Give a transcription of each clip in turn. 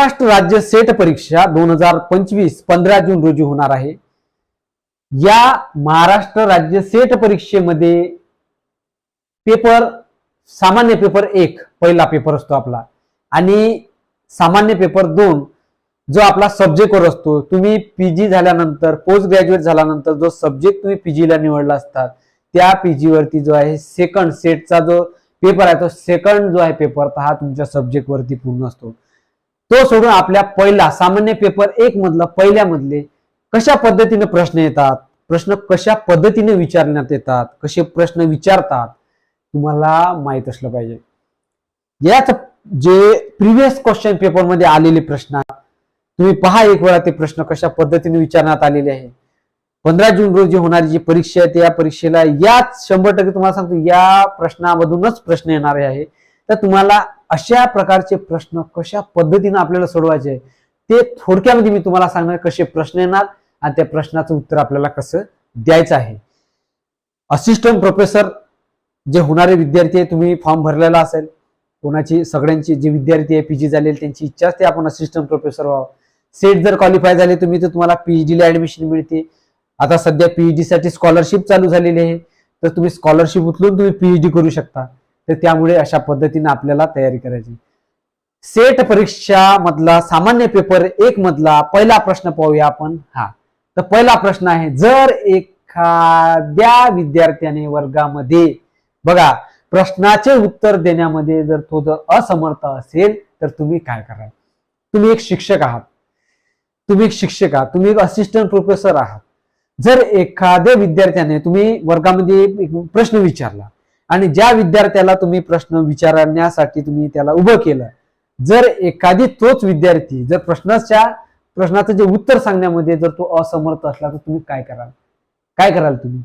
महाराष्ट्र राज्य सेट परीक्षा दोन हजार पंचवीस पंधरा जून रोजी होणार आहे. या महाराष्ट्र राज्य सेट परीक्षेमध्ये पेपर सामान्य पेपर एक पहिला पेपर असतो आपला. आणि सामान्य पेपर दोन जो आपला सब्जेक्टवर असतो तुम्ही पीजी झाल्यानंतर पोस्ट ग्रॅज्युएट झाल्यानंतर जो सब्जेक्ट तुम्ही पीजीला निवडला असतात त्या पीजी वरती जो आहे सेकंड सेटचा जो पेपर आहे तो सेकंड जो आहे पेपर हा तुमच्या सब्जेक्ट वरती पूर्ण असतो. तो सोडून आपल्या पहिला सामान्य पेपर एक मधला पहिल्या मधले कशा पद्धतीने प्रश्न येतात? प्रश्न कशा पद्धतीने विचारण्यात येतात? कसे प्रश्न विचारतात? तुम्हाला माहीत असलं पाहिजे. याच जे प्रिव्हियस क्वेश्चन पेपरमध्ये आलेले प्रश्न तुम्ही पहा एक वेळा ते प्रश्न कशा पद्धतीने विचारण्यात आलेले आहे. पंधरा जून रोजी होणारी जी परीक्षा आहे त्या परीक्षेला याच शंभर टक्के तुम्हाला सांगतो या प्रश्नामधूनच प्रश्न येणारे आहे. तर तुम्हाला अशा प्रकारचे प्रश्न कशा पद्धतीने आपल्याला सोडवायचे ते थोडक्यामध्ये मी तुम्हाला सांगणार कसे प्रश्न येणार आणि त्या प्रश्नाचं उत्तर आपल्याला कसं द्यायचं आहे. असिस्टंट प्रोफेसर जे होणारे विद्यार्थी आहे तुम्ही फॉर्म भरलेला असेल. कोणाची सगळ्यांची जे विद्यार्थी आहे पीजी झालेले त्यांची इच्छा असते आपण असिस्टंट प्रोफेसर व्हावं. सेट जर क्वालिफाय झाले तुम्ही तर तुम्हाला पीएचडी ला ऍडमिशन मिळते. आता सध्या पीएचडी साठी स्कॉलरशिप चालू झालेली आहे. तर तुम्ही स्कॉलरशिप उचलून तुम्ही पीएचडी करू शकता. तर त्यामुळे अशा पद्धतीने आपल्याला तयारी करायची. सेट परीक्षा मधला सामान्य पेपर एक मधला पहिला प्रश्न पाहूया आपण. हा. तर पहिला प्रश्न आहे जर एखाद्या विद्यार्थ्याने वर्गामध्ये बघा प्रश्नाचे उत्तर देण्यामध्ये जर तो जर असमर्थ असेल तर तुम्ही काय कराल? तुम्ही एक शिक्षक आहात. तुम्ही एक शिक्षक आहात. तुम्ही एक असिस्टंट प्रोफेसर आहात. जर एखाद्या विद्यार्थ्याने तुम्ही वर्गामध्ये एक प्रश्न विचारला आणि ज्या विद्यार्थ्याला तुम्ही प्रश्न विचारण्यासाठी तुम्ही त्याला उभं केलं जर एखादी तोच विद्यार्थी जर प्रश्नाच्या प्रश्नाचं जे उत्तर सांगण्यामध्ये जर तो असमर्थ असला तर तुम्ही काय कराल? काय कराल तुम्ही?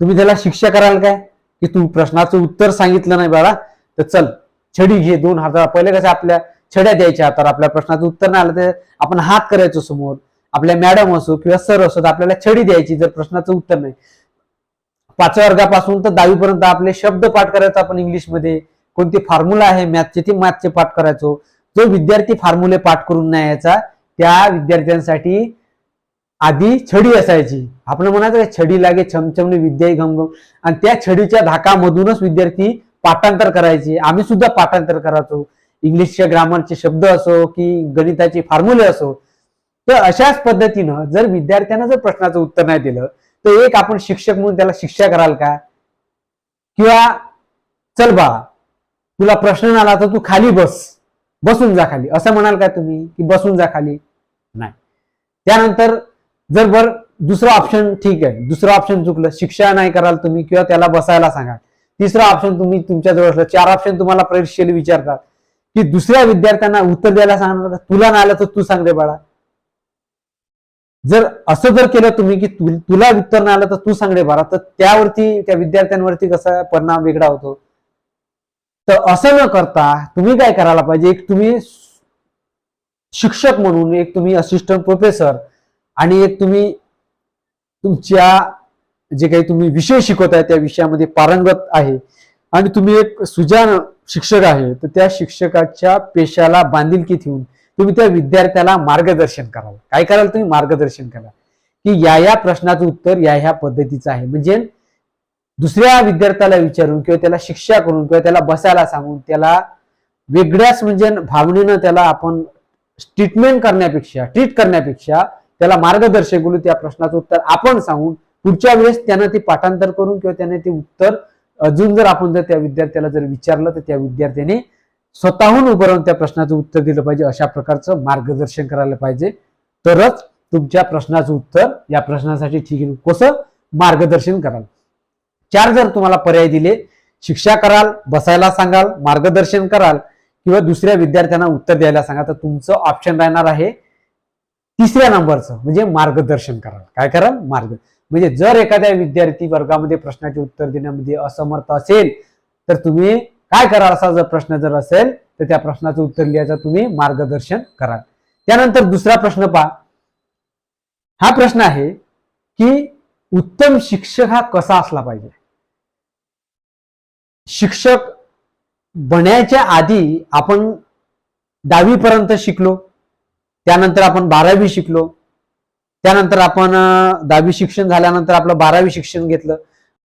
तुम्ही त्याला शिक्षा कराल काय? की तू प्रश्नाचं उत्तर सांगितलं नाही बाळा तर चल छडी घे दोन हातात पहिले कसं आपल्या छड्या द्यायच्या हातावर आपल्या प्रश्नाचं उत्तर नाही आलं तर आपण हात करायचो समोर. आपल्या मॅडम असो किंवा सर असो तर आपल्याला छडी द्यायची जर प्रश्नाचं उत्तर नाही. पाचव्या वर्गापासून तर दहावीपर्यंत आपले शब्द पाठ करायचो आपण इंग्लिशमध्ये. कोणती फॉर्म्युला आहे मॅथचे ते मॅथचे पाठ करायचो. जो विद्यार्थी फॉर्म्युले पाठ करून नाही यायचा त्या विद्यार्थ्यांसाठी आधी छडी असायची. आपण म्हणायचं छडी लागे छमछमने विद्या घमघम. आणि त्या छडीच्या धाकामधूनच विद्यार्थी पाठांतर करायचे. आम्ही सुद्धा पाठांतर करायचो. इंग्लिशच्या ग्रामरचे शब्द असो की गणिताचे फॉर्म्युले असो. तर अशाच पद्धतीनं जर विद्यार्थ्यांना जर प्रश्नाचं उत्तर नाही दिलं तर एक आपण शिक्षक म्हणून त्याला शिक्षा कराल का? किंवा चल बा तुला प्रश्न आला तर तू खाली बस. बसून जा खाली. असं म्हणाल का तुम्ही? की बसून जा खाली? नाही. त्यानंतर जर बर दुसरं ऑप्शन ठीक आहे. दुसरं ऑप्शन चुकलं. शिक्षा नाही कराल तुम्ही किंवा त्याला बसायला सांगा. तिसरं ऑप्शन तुम्ही तुमच्याजवळ असलं. चार ऑप्शन तुम्हाला परीक्षेला विचारतात. की दुसऱ्या विद्यार्थ्यांना उत्तर द्यायला सांगणार तुला नाही आलं तर तू सांग रे बाळा. जर असं जर केलं तुम्ही की तु- तुला उत्तर नाही आलं तर तू सांग रे तर त्यावरती त्या विद्यार्थ्यांवरती कसा परिणाम वेगळा होतो? तर असं न करता तुम्ही काय करायला पाहिजे? एक तुम्ही शिक्षक म्हणून एक तुम्ही असिस्टंट प्रोफेसर आणि एक तुम्ही तुमच्या जे काही तुम्ही विषय शिकवताय त्या विषयामध्ये पारंगत आहे. आणि तुम्ही एक सुजान शिक्षक आहे. तर त्या शिक्षकाच्या पेशाला बांधिलकी ठेवून तुम्ही त्या विद्यार्थ्याला मार्गदर्शन कराल. काय कराल तुम्ही? मार्गदर्शन करा की या या प्रश्नाचं उत्तर या ह्या पद्धतीचं आहे. म्हणजे दुसऱ्या विद्यार्थ्याला विचारून किंवा त्याला शिक्षा करून किंवा त्याला बसायला सांगून त्याला वेगळ्याच म्हणजे भावनेनं त्याला आपण ट्रीटमेंट करण्यापेक्षा ट्रीट करण्यापेक्षा त्याला मार्गदर्शक बोलू त्या प्रश्नाचं उत्तर आपण सांगून पुढच्या वेळेस त्यानं ते पाठांतर करून किंवा त्याने ते उत्तर अजून जर आपण जर त्या विद्यार्थ्याला जर विचारलं तर त्या विद्यार्थ्याने स्वतःहून उभं राहून त्या प्रश्नाचं उत्तर दिलं पाहिजे अशा प्रकारचं मार्गदर्शन करायला पाहिजे. तरच तुमच्या प्रश्नाचं उत्तर या प्रश्नासाठी ठीक आहे. कसं? मार्गदर्शन कराल. चार जर तुम्हाला पर्याय दिले शिक्षा कराल बसायला सांगाल मार्गदर्शन कराल किंवा दुसऱ्या विद्यार्थ्यांना उत्तर द्यायला सांगा तर तुमचं ऑप्शन राहणार आहे तिसऱ्या नंबरचं म्हणजे मार्गदर्शन कराल. काय कराल? मार्ग. म्हणजे जर एखाद्या विद्यार्थी वर्गामध्ये प्रश्नाचे उत्तर देण्यामध्ये असमर्थ असेल तर तुम्ही काय कराल असा जर प्रश्न जर असेल तर त्या प्रश्नाचं उत्तर लिहायचं तुम्ही मार्गदर्शन कराल. त्यानंतर दुसरा प्रश्न पहा. हा प्रश्न आहे की उत्तम शिक्षक हा कसा असला पाहिजे? शिक्षक बनायच्या आधी आपण दहावीपर्यंत शिकलो त्यानंतर आपण बारावी शिकलो त्यानंतर आपण दहावी शिक्षण झाल्यानंतर आपलं बारावी शिक्षण घेतलं.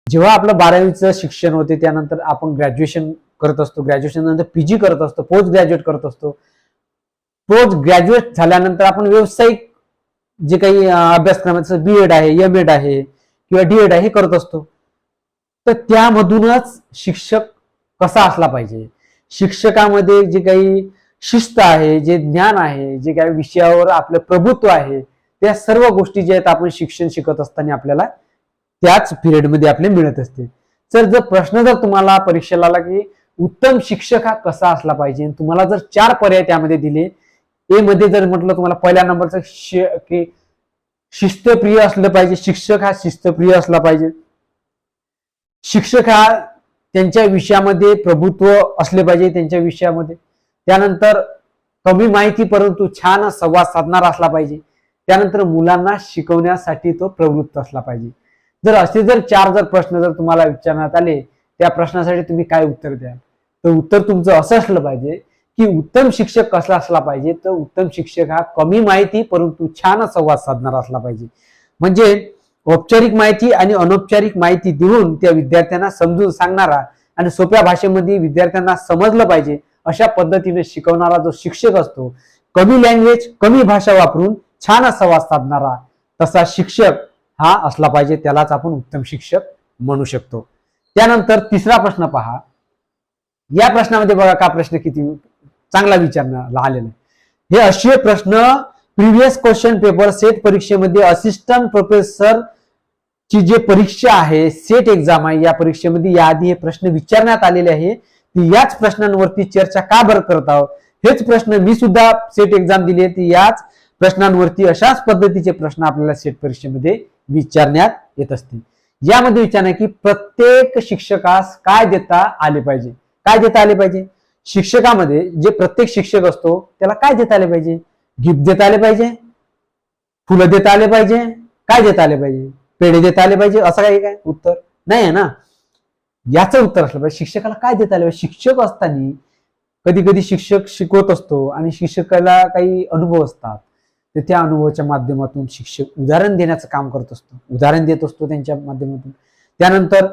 जेव्हा आपलं बारावीचं शिक्षण होते त्यानंतर आपण ग्रॅज्युएशन करत असतो ग्रॅज्युएशन नंतर पीजी करत असतो पोस्ट ग्रॅज्युएट करत असतो. पोस्ट ग्रॅज्युएट झाल्यानंतर आपण व्यावसायिक जे काही अभ्यासक्रमाचं अभ्यासक्रम बी एड आहे एम एड आहे किंवा डी एड आहे हे करत असतो. तर त्यामधूनच शिक्षक कसा असला पाहिजे? शिक्षकामध्ये जे काही शिस्त आहे जे ज्ञान आहे जे काही विषयावर आपलं प्रभुत्व आहे त्या सर्व गोष्टी ज्या आहेत आपण शिक्षण शिकत असताना आपल्याला त्याच पिरियडमध्ये आपले मिळत असते. तर जर प्रश्न जर तुम्हाला परीक्षेला आला की उत्तम शिक्षक हा कसा असला पाहिजे? तुम्हाला जर चार पर्याय त्यामध्ये दिले ए मध्ये जर म्हटलं तुम्हाला पहिल्या नंबरचं शि- की शिस्तप्रिय असलं पाहिजे शिक्षक हा शिस्तप्रिय असला पाहिजे. शिक्षक हा त्यांच्या विषयामध्ये प्रभुत्व असले पाहिजे त्यांच्या विषयामध्ये. त्यानंतर कमी माहिती परंतु छान संवाद साधणारा असला पाहिजे. त्यानंतर मुलांना शिकवण्यासाठी तो प्रवृत्त असला पाहिजे. जर असे जर चार जर प्रश्न जर तुम्हाला विचारण्यात आले त्या प्रश्नासाठी तुम्ही काय उत्तर द्याल? तर उत्तर तुमचं असं असलं पाहिजे की उत्तम शिक्षक कसला असला पाहिजे तर उत्तम शिक्षक हा कमी माहिती परंतु छान संवाद साधणारा असला पाहिजे. म्हणजे औपचारिक माहिती आणि अनौपचारिक माहिती देऊन त्या विद्यार्थ्यांना समजून सांगणारा आणि सोप्या भाषेमध्ये विद्यार्थ्यांना समजलं पाहिजे अशा पद्धतीने शिकवणारा जो शिक्षक असतो कमी लँग्वेज कमी भाषा वापरून छान संवाद साधणारा तसा शिक्षक हा असला पाहिजे त्यालाच आपण उत्तम शिक्षक म्हणू शकतो. त्यानंतर तिसरा प्रश्न पहा. या प्रश्नामध्ये बघा का प्रश्न किती चांगला विचारण्याला आलेला आहे. हे असे प्रश्न प्रिव्हियस क्वेश्चन पेपर सेट परीक्षेमध्ये असिस्टंट प्रोफेसर ची जे परीक्षा आहे सेट एक्झाम आहे या परीक्षेमध्ये याआधी हे प्रश्न विचारण्यात आलेले आहे. ती याच प्रश्नांवरती चर्चा का बरं करत आहोत? हेच प्रश्न मी सुद्धा सेट एक्झाम दिली आहे. ती याच प्रश्नांवरती अशाच पद्धतीचे प्रश्न आपल्याला सेट परीक्षेमध्ये विचारण्यात येत असतील. यामध्ये विचारणे की प्रत्येक शिक्षकास काय देता आले पाहिजे? काय देता आले पाहिजे? शिक्षकामध्ये जे प्रत्येक शिक्षक असतो त्याला काय देता आले पाहिजे? गिफ्ट देता आले पाहिजे? फुलं देता आले पाहिजे? काय देता आले पाहिजे? पेढे देता आले पाहिजे? असं काही काय? उत्तर नाही आहे ना? याचं उत्तर असलं पाहिजे. शिक्षकाला काय देता आले पाहिजे? शिक्षक असताना कधी कधी शिक्षक शिकवत असतो आणि शिक्षकाला काही अनुभव असतात. तर त्या अनुभवाच्या माध्यमातून शिक्षक उदाहरण देण्याचं काम करत असतो. उदाहरण देत असतो त्यांच्या माध्यमातून. त्यानंतर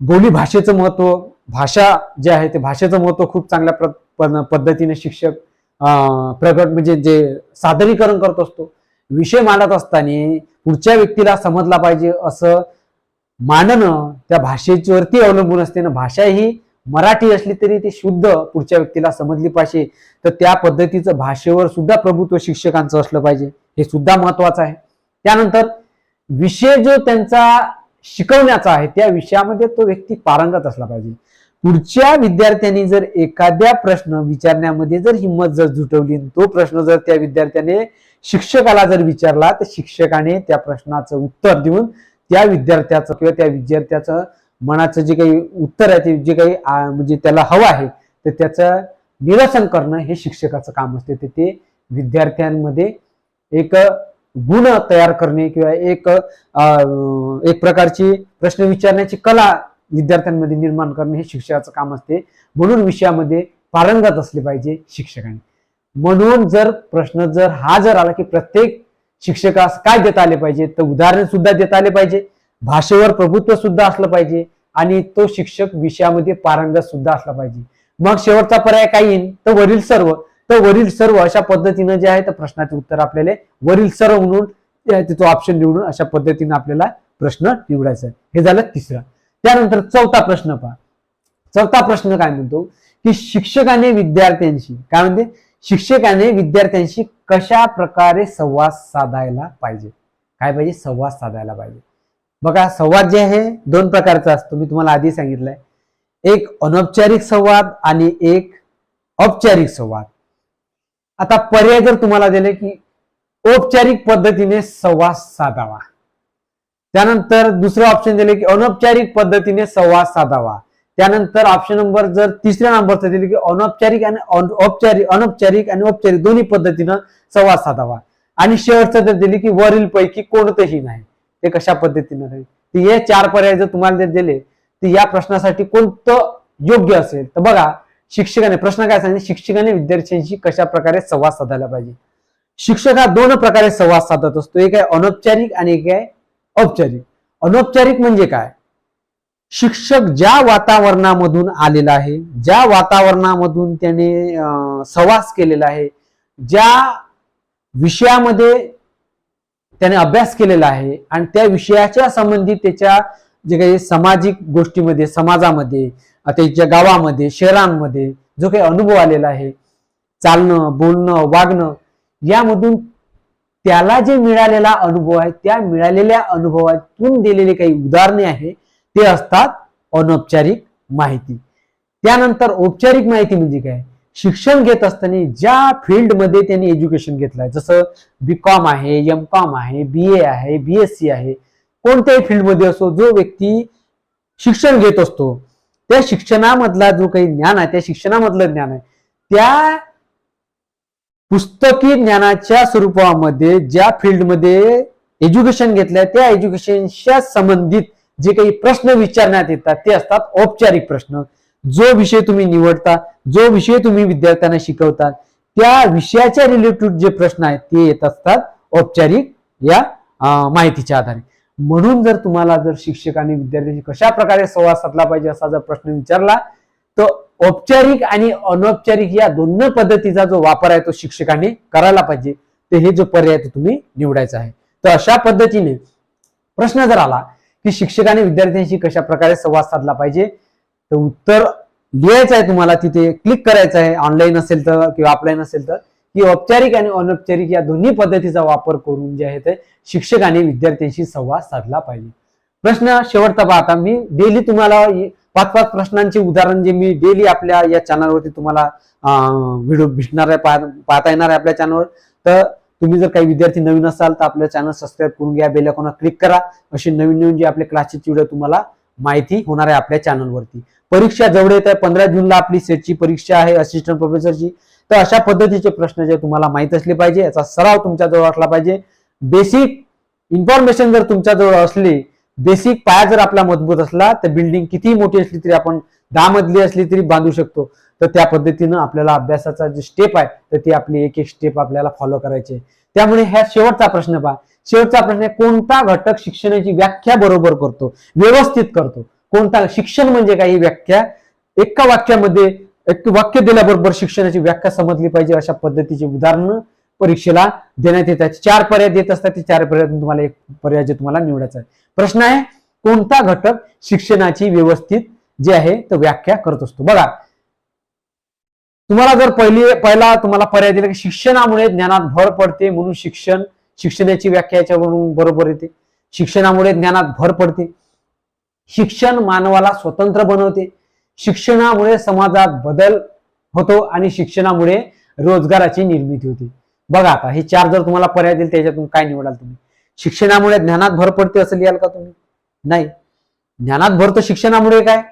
बोली भाषेचं महत्त्व भाषा जे आहे ते भाषेचं महत्त्व खूप चांगल्या प्र- पद्धतीने शिक्षक अं, प्रगट म्हणजे जे सादरीकरण करत असतो. विषय मांडत असताना पुढच्या व्यक्तीला समजला पाहिजे असं मानणं त्या भाषेवरती अवलंबून असते. ना भाषा ही मराठी असली तरी ती शुद्ध पुढच्या व्यक्तीला समजली पाहिजे. तर त्या पद्धतीचं भाषेवर सुद्धा प्रभुत्व शिक्षकांचं असलं पाहिजे. हे सुद्धा महत्वाचं आहे. त्यानंतर विषय जो त्यांचा शिकवण्याचा आहे त्या विषयामध्ये तो व्यक्ती पारंगत असला पाहिजे. पुढच्या विद्यार्थ्यांनी जर एखाद्या प्रश्न विचारण्यामध्ये जर हिंमत जर जुटवली तो प्रश्न जर त्या विद्यार्थ्याने शिक्षकाला जर विचारला तर शिक्षकाने त्या प्रश्नाचं उत्तर देऊन त्या विद्यार्थ्याचं किंवा त्या विद्यार्थ्याचं मनाचं जे काही उत्तर आहे ते जे काही आ, म्हणजे त्याला हवं आहे तर त्याचं निरसन करणं हे शिक्षकाचं काम असते. ते ते विद्यार्थ्यांमध्ये एक गुण तयार करणे किंवा एक एक प्रकारची प्रश्न विचारण्याची कला विद्यार्थ्यांमध्ये निर्माण करणे हे शिक्षकाचं काम असते. म्हणून विषयामध्ये पारंगत असले पाहिजे शिक्षकांनी. म्हणून जर प्रश्न जर हा जर आला की प्रत्येक शिक्षकास काय देता आले पाहिजे तर उदाहरण सुद्धा देता आले पाहिजे भाषेवर प्रभुत्व सुद्धा असलं पाहिजे आणि तो शिक्षक विषयामध्ये पारंगत सुद्धा असला पाहिजे. मग शेवटचा पर्याय काय येईल तर वरील सर्व. तर वरील सर्व अशा पद्धतीनं जे आहे तर प्रश्नाचे उत्तर आपल्याला वरील सर्व म्हणून तिथं तो ऑप्शन निवडून अशा पद्धतीनं आपल्याला प्रश्न निवडायचा आहे. हे झालं तिसरं. त्यानंतर चौथा प्रश्न पहा. चौथा प्रश्न काय म्हणतो? की शिक्षकाने विद्यार्थ्यांशी काय म्हणते? शिक्षकाने विद्यार्थ्यांशी कशा प्रकारे संवाद साधायला पाहिजे? काय पाहिजे? संवाद साधायला पाहिजे. बघा संवाद जे आहे दोन प्रकारचा असतो. मी तुम्हाला आधी सांगितलंय. एक अनौपचारिक संवाद आणि एक औपचारिक संवाद. आता पर्याय जर तुम्हाला दिले की औपचारिक पद्धतीने संवाद साधावा. त्यानंतर दुसरं ऑप्शन दिले की अनौपचारिक पद्धतीने संवाद साधावा. त्यानंतर ऑप्शन नंबर जर तिसऱ्या नंबरचं दिले की अनौपचारिक आणि औपचारिक अनौपचारिक आणि औपचारिक दोन्ही पद्धतीनं संवाद साधावा. आणि शेवटचं जर दिले की वरील पैकी कोणतंही नाही. ते कशा पद्धतीनं राहील? हे चार पर्याय जर तुम्हाला जर दिले तर या प्रश्नासाठी कोणतं योग्य असेल? तर बघा शिक्षकाने प्रश्न काय सांगितले? शिक्षकाने विद्यार्थ्यांशी कशा प्रकारे संवाद साधायला पाहिजे? शिक्षक हा दोन प्रकारे संवाद साधत असतो. एक आहे अनौपचारिक आणि एक आहे औपचारिक. अनौपचारिक म्हणजे काय? शिक्षक ज्या वातावरणामधून आलेला आहे ज्या वातावरणामधून त्याने सवास सहवास केलेला आहे ज्या विषयामध्ये त्याने अभ्यास केलेला आहे आणि त्या विषयाच्या संबंधित त्याच्या जे काही सामाजिक गोष्टीमध्ये समाजामध्ये त्याच्या गावामध्ये शहरांमध्ये जो काही अनुभव आलेला आहे चालणं बोलणं वागणं यामधून त्याला जे मिळालेला अनुभव आहे त्या मिळालेल्या अनुभवातून दिलेली काही उदाहरणे आहे ते असतात अनौपचारिक माहिती. त्यानंतर औपचारिक माहिती म्हणजे काय? शिक्षण घेत असताना ज्या फील्डमध्ये त्यांनी एज्युकेशन घेतलंय जसं बी कॉम आहे एम कॉम आहे बी ए आहे बी एस सी आहे कोणत्याही फील्डमध्ये असो जो व्यक्ती शिक्षण घेत असतो त्या शिक्षणामधला जो काही ज्ञान आहे त्या शिक्षणामधलं ज्ञान आहे त्या पुस्तकी ज्ञानाच्या स्वरूपामध्ये ज्या फील्डमध्ये एज्युकेशन घेतलंय त्या एज्युकेशनच्या संबंधित जे काही प्रश्न विचारण्यात येतात ते असतात औपचारिक प्रश्न. जो विषय तुम्ही निवडता जो विषय तुम्ही विद्यार्थ्यांना शिकवता त्या विषयाच्या रिलेटेड जे प्रश्न आहेत ते येत असतात औपचारिक या माहितीच्या आधारे. म्हणून जर तुम्हाला जर शिक्षकांनी विद्यार्थ्यांशी कशा प्रकारे संवाद साधला पाहिजे असा जर प्रश्न विचारला तर औपचारिक आणि अनौपचारिक या दोन्ही पद्धतीचा जो वापर आहे तो शिक्षकांनी करायला पाहिजे. ते हे जो पर्याय तो तुम्ही निवडायचा आहे. तर अशा पद्धतीने प्रश्न जर आला की शिक्षकाने विद्यार्थ्यांशी कशा प्रकारे संवाद साधला पाहिजे तर उत्तर लिहायचं आहे तुम्हाला तिथे क्लिक करायचं आहे. ऑनलाईन असेल तर किंवा ऑफलाईन असेल तर की औपचारिक आणि अनौपचारिक या दोन्ही पद्धतीचा वापर करून जे आहे ते शिक्षकाने विद्यार्थ्यांशी संवाद साधला पाहिजे. प्रश्न शेवटचा पाहता मी डेली तुम्हाला पाच पाच प्रश्नांचे उदाहरण जे मी डेली आपल्या या चॅनलवरती तुम्हाला व्हिडिओ भेटणार आहे पाहता येणार आहे आपल्या चॅनलवर तर तुम्ही जर काही विद्यार्थी नवीन असाल तर आपल्या चॅनल सबस्क्राईब करून घ्या बेल आयकॉनवर क्लिक करा. असे नवीन नवीन जे आपले क्लासचे व्हिडिओ तुम्हाला माहिती होणार आहे आपल्या चॅनलवरती परीक्षा जवळ येत आहे पंधरा जूनला आपली सेटची परीक्षा आहे असिस्टंट प्रोफेसरची तर अशा पद्धतीचे प्रश्न जे तुम्हाला माहीत असले पाहिजे याचा सराव तुमच्याजवळ असला पाहिजे. बेसिक इन्फॉर्मेशन जर तुमच्याजवळ असली बेसिक पाया जर आपला मजबूत असला तर बिल्डिंग किती मोठी असली तरी आपण दहा मजली असली तरी बांधू शकतो. तर त्या पद्धतीनं आपल्याला अभ्यासाचा जे स्टेप आहे तर ती आपली एक एक स्टेप आपल्याला फॉलो करायची. आहे. त्यामुळे ह्या शेवटचा प्रश्न पहा. शेवटचा प्रश्न आहे कोणता घटक शिक्षणाची व्याख्या बरोबर करतो व्यवस्थित करतो? कोणता शिक्षण म्हणजे काही व्याख्या? एका वाक्यामध्ये एक वाक्य दिल्याबरोबर शिक्षणाची व्याख्या समजली पाहिजे अशा पद्धतीची उदाहरणं परीक्षेला देण्यात येतात. चार पर्याय देत असतात ते चार पर्याय तुम्हाला एक पर्याय जे तुम्हाला निवडायचा आहे. प्रश्न आहे कोणता घटक शिक्षणाची व्यवस्थित जे आहे तो व्याख्या करत असतो? बघा तुम्हाला जर पहिली पहिला तुम्हाला पर्याय दिला की शिक्षणामुळे ज्ञानात भर पडते म्हणून शिक्षण शिक्षणाची व्याख्या याच्यावरून बरोबर येते. शिक्षणामुळे ज्ञानात भर पडते. शिक्षण मानवाला स्वतंत्र बनवते. शिक्षणामुळे समाजात बदल होतो आणि शिक्षणामुळे रोजगाराची निर्मिती होते. बघा आता हे चार जर तुम्हाला पर्याय दिले त्याच्यातून काय निवडाल तुम्ही? शिक्षणामुळे ज्ञानात भर पडते असं लिहाल का तुम्ही? नाही. ज्ञानात भर तर शिक्षणामुळे काय?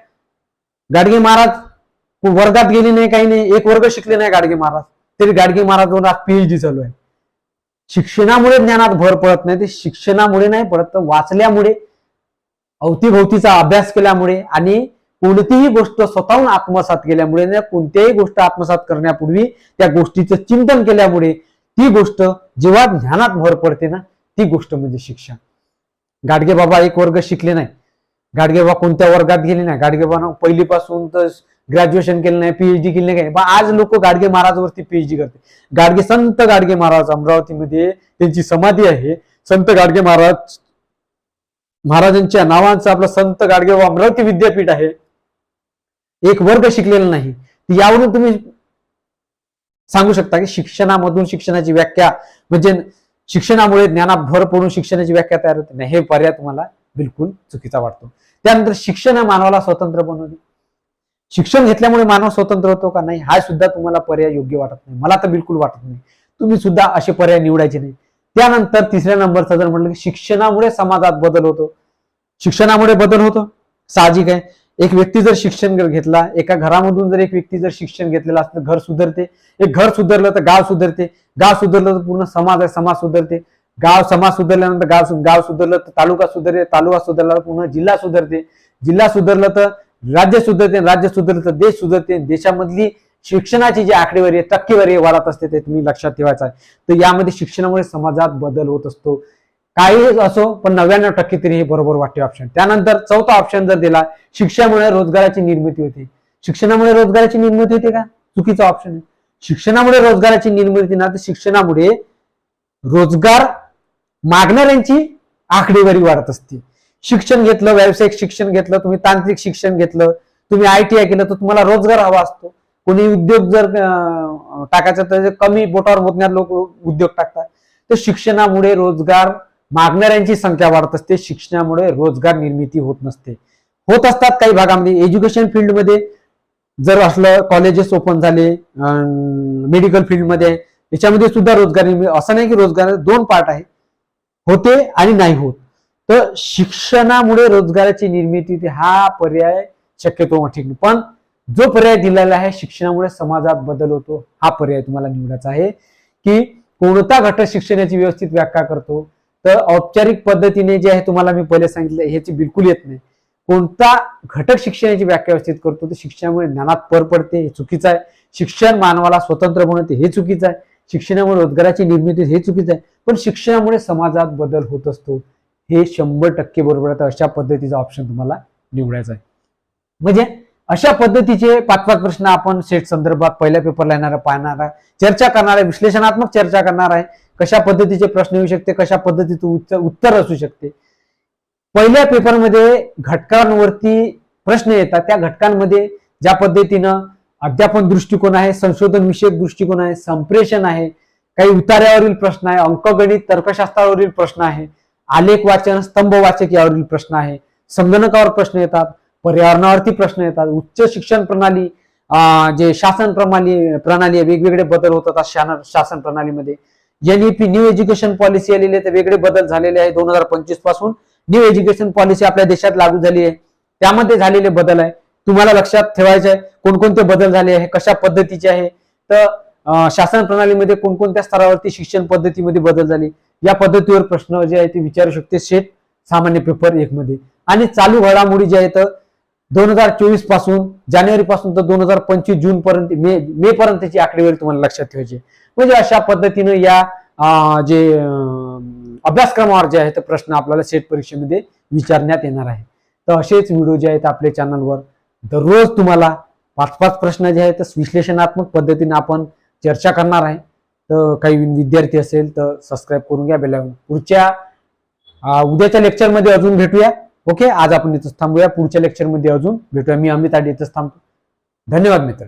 गाडगे महाराज वर्गात गेले नाही काही नाही. एक वर्ग शिकले नाही गाडगे महाराज. तरी गाडगे महाराज आज पीएचडी चालू आहे. शिक्षणामुळे ज्ञानात भर पडत नाही ते शिक्षणामुळे नाही पडत तर वाचल्यामुळे अवतीभोवतीचा अभ्यास केल्यामुळे आणि कोणतीही गोष्ट स्वतःहून आत्मसात केल्यामुळे ना कोणत्याही गोष्ट आत्मसात करण्यापूर्वी त्या गोष्टीचं चिंतन केल्यामुळे ती गोष्ट जेव्हा ज्ञानात भर पडते ना ती गोष्ट म्हणजे शिक्षण गाडगे बाबा एक वर्ग शिकले नाही. गाडगे बाबा कोणत्या वर्गात गेले नाही? गाडगे बाबा पहिलीपासून तर ग्रॅज्युएशन केलं नाही पीएचडी केली नाही. काय आज लोक गाडगे महाराजवरती पीएचडी करते. गाडगे संत गाडगे महाराज अमरावतीमध्ये त्यांची समाधी आहे. संत गाडगे महाराज महाराजांच्या नावांचं आपलं संत गाडगे अमरावती विद्यापीठ आहे. एक वर्ग शिकलेला नाही. यावरून तुम्ही सांगू शकता की शिक्षणामधून शिक्षणाची व्याख्या म्हणजे शिक्षणामुळे ज्ञानात भर पडून शिक्षणाची व्याख्या तयार होते. नाही हे पर्याय तुम्हाला बिलकुल चुकीचा वाटतो. त्यानंतर शिक्षण मानवाला स्वतंत्र बनवणे. शिक्षण घेतल्यामुळे मानव स्वतंत्र होतो का नाही हा सुद्धा तुम्हाला पर्याय योग्य वाटत नाही. मला तर बिलकुल वाटत नाही. तुम्ही सुद्धा असे पर्याय निवडायचे नाही. त्यानंतर तिसऱ्या नंबरचा जर म्हटलं की शिक्षणामुळे समाजात बदल होतो. शिक्षणामुळे बदल होतो. साहजिक आहे. एक व्यक्ती जर शिक्षण घेतला एका घरामधून जर एक व्यक्ती जर शिक्षण घेतलेलं असतं घर सुधारते. एक घर सुधारलं तर गाव सुधारते. गाव सुधारलं तर पूर्ण समाज आहे समाज सुधारते. गाव समाज सुधारल्यानंतर गाव गाव सुधारलं तर तालुका सुधारते तालुका सुधारला तर पूर्ण जिल्हा सुधारते. जिल्हा सुधारलं तर राज्य सुधारते राज्य सुधारलं तर देश सुधारते. देशामधली शिक्षणाची जी आकडेवारी आहे टक्केवारी आहे, वाढत असते ते तुम्ही लक्षात ठेवायचं आहे. तर यामध्ये शिक्षणामुळे समाजात बदल होत असतो. काही असो पण नव्याण्णव टक्के तरी हे बरोबर वाटते ऑप्शन त्यानंतर चौथा ऑप्शन जर दिला शिक्षणामुळे रोजगाराची निर्मिती होते. शिक्षणामुळे रोजगाराची निर्मिती होते का? चुकीचा ऑप्शन आहे. शिक्षणामुळे रोजगाराची निर्मिती ना तर शिक्षणामुळे रोजगार मागणाऱ्यांची आकडेवारी वाढत असते. शिक्षण घेतलं व्यावसायिक शिक्षण घेतलं तुम्ही तांत्रिक शिक्षण घेतलं तुम्ही आय टी आय केलं तर तुम्हाला रोजगार हवा असतो. कोणी उद्योग जर टाकायचा तर कमी बोटावर मोजण्यात लोक उद्योग टाकतात. तर शिक्षणामुळे रोजगार मागणाऱ्यांची संख्या वाढत असते. शिक्षणामुळे रोजगार निर्मिती होत नसते. होत असतात काही भागामध्ये. एज्युकेशन फील्डमध्ये जर असलं कॉलेजेस ओपन झाले मेडिकल फील्डमध्ये याच्यामध्ये सुद्धा रोजगार निर्मिती असं नाही की रोजगार दोन पार्ट आहे. होते आणि नाही होत. तर शिक्षणामुळे रोजगाराची निर्मिती हा पर्याय शक्यतो ठीक नाही. पण जो पर्याय दिलेला आहे शिक्षणामुळे समाजात बदल होतो हा पर्याय तुम्हाला निवडायचा आहे. की कोणता घटक शिक्षणाची व्यवस्थित व्याख्या करतो? तर औपचारिक पद्धतीने जे आहे तुम्हाला मी पहिले सांगितलं ह्याची बिलकुल येत नाही. कोणता घटक शिक्षणाची व्याख्या व्यवस्थित करतो तर शिक्षणामुळे ज्ञानात पर पडते हे चुकीचं आहे. शिक्षण मानवाला स्वतंत्र बनवते हे चुकीचं आहे. शिक्षणामुळे रोजगाराची निर्मिती हे चुकीचं आहे. पण शिक्षणामुळे समाजात बदल होत असतो. हे शंभर टक्के बरोबर आहे. तर अशा पद्धतीचा ऑप्शन तुम्हाला निवडायचा आहे. म्हणजे अशा पद्धतीचे पाच पाच प्रश्न आपण सेट संदर्भात पहिल्या पेपरला येणारा पाहणार आहे. चर्चा करणार आहे विश्लेषणात्मक चर्चा करणार आहे. कशा पद्धतीचे प्रश्न येऊ शकते कशा पद्धतीचं उत्तर उत्तर असू शकते. पहिल्या पेपरमध्ये घटकांवरती प्रश्न येतात. त्या घटकांमध्ये ज्या पद्धतीनं अध्यापन दृष्टिकोन आहे संशोधन विषयक दृष्टिकोन आहे संप्रेषण आहे काही उतार्यावरील प्रश्न आहे अंकगणित तर्कशास्त्रावरील प्रश्न आहे आलेख वाचन स्तंभ वाचक यावरील प्रश्न आहे संगणकावर प्रश्न येतात पर्यावरणावरती प्रश्न येतात उच्च शिक्षण प्रणाली जे शासन प्रणाली प्रणाली आहे वेगवेगळे बदल होतात शासन प्रणालीमध्ये. एनईपी न्यू एज्युकेशन पॉलिसी आलेली आहे. ते वेगळे बदल झालेले आहे. दोन हजार पंचवीसपासून न्यू एज्युकेशन पॉलिसी आपल्या देशात लागू झाली आहे. त्यामध्ये झालेले बदल आहे. तुम्हाला लक्षात ठेवायचे आहे कोणकोणते बदल झाले आहे कशा पद्धतीचे आहे. तर शासन प्रणालीमध्ये कोणकोणत्या स्तरावरती शिक्षण पद्धतीमध्ये बदल झाले? या पद्धतीवर प्रश्न जे आहे ते विचारू शकते शेत सामान्य पेपर एक मध्ये. आणि चालू घडामोडी जे आहेत दोन हजार चोवीसपासून जानेवारी पासून तर दोन हजार पंचवीस जून पर्यंत मे मे पर्यंतची आकडेवारी तुम्हाला लक्षात ठेवायची म्हणजे अशा पद्धतीनं या जे अभ्यासक्रमावर जे आहेत प्रश्न आपल्याला सेट परीक्षेमध्ये विचारण्यात येणार आहे. तर असेच व्हिडिओ जे आहेत आपल्या चॅनलवर दररोज तुम्हाला पाच पाच प्रश्न जे आहेत विश्लेषणात्मक पद्धतीने आपण चर्चा करणार आहे. तर काही विद्यार्थी असेल तर सबस्क्राईब करून घ्या बेला पुढच्या उद्याच्या लेक्चरमध्ये अजून भेटूया. ओके आज आपण इथंच थांबूया. पुढच्या लेक्चरमध्ये अजून भेटूया. मी अमित आडी इथंच थांबतो. धन्यवाद मित्र.